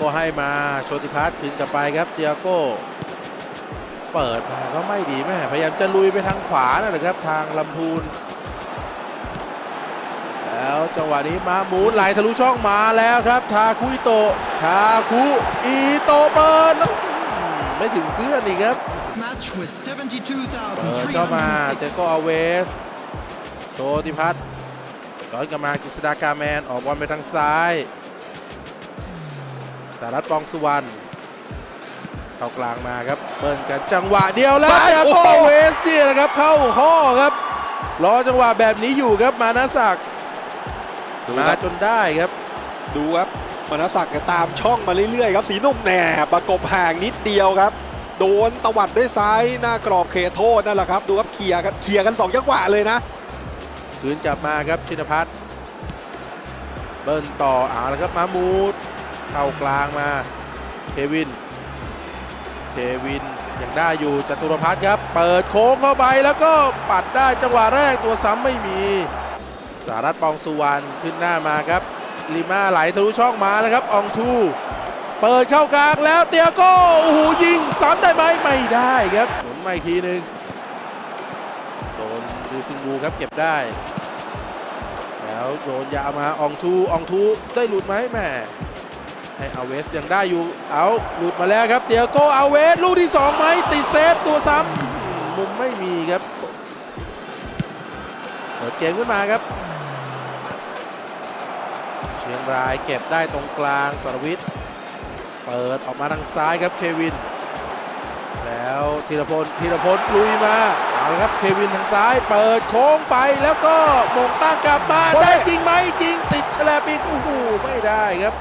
โก้ให้มาโชติพัฒน์ถึงกลับไปครับเตียโก้เปิดมาก็ไม่ดีแม่พยายามจะลุยไปทางขวานั่นแหละครับทางลำพูน แล้วจังหวะนี้มาหมูนไหลทะลุช่องมาแล้วครับทาคุอิโตะทาคุอิโตะเปิดแล้วอืมไม่ถึงเพื่อนอีกครับ Match with เปิดเข้ามาเต72,306โกอาเวสโชติพัฒน์ย้อนกลับมากฤษดากาแมนออกบอลไปทางซ้าย สารัตปองสุวรรณเข้ากลางมาครับเบิ้ลกันจังหวะเดียวแล้วซ้ายเตโกโอ้โหอาเวสเนี่ยนะครับเข้าข้อครับรอจังหวะแบบนี้อยู่ครับมานาศักดิ์ดูมาครับจนได้ครับ ดูครับมนศักดิ์ก็ตามช่องมาเรื่อยๆครับสีนุ่มแหน่ประกบห่างนิดเดียวครับโดนตวัดด้วยซ้ายหน้ากรอบเขตโทษนั่นแหละครับดูครับเคลียร์กันเคลียร์กันสองจังหวะเลยนะคืนกลับมาครับชินพัฒน์เบิ้ลต่ออ่าแล้วครับมามูด เข้ากลางมาเควิน เควินยังได้อยู่จตุรพัฒน์ครับ เปิดโค้งเข้าไปแล้วก็ปัดได้จังหวะแรกตัวซ้ำไม่มีสารัตปองสุวรรณขึ้นหน้ามาครับลิมาไหลทะลุช่องมาแล้วครับอองทูเปิดเข้ากลางแล้วเตียโก้โอ้โหยิงซ้ำได้ไหมไม่ได้ครับหมุนมาอีกทีหนึ่งโดนดูซิงบูครับเก็บได้ แล้วโยนยามาอองทูอองทูได้หลุดไหมแม่ ให้อาเวสยังได้อยู่เอาหลุดมาแล้วครับเตียโก้อาเวสลูกที่สองไหมติดเซฟตัวซ้ำมุมไม่มีครับเปิดเกมขึ้นมาครับ เชียงรายเก็บได้ตรงกลางสรวิทย์เปิดออกมาทางซ้ายครับเควิน แล้วธีรพลธีรพลลุยมาเอาละครับเควินทางซ้ายเปิดโค้งไปแล้วก็มงตั้งกลับมาได้จริงไหมจริงติดแฉลบอีกโอ้โหไม่ได้ครับ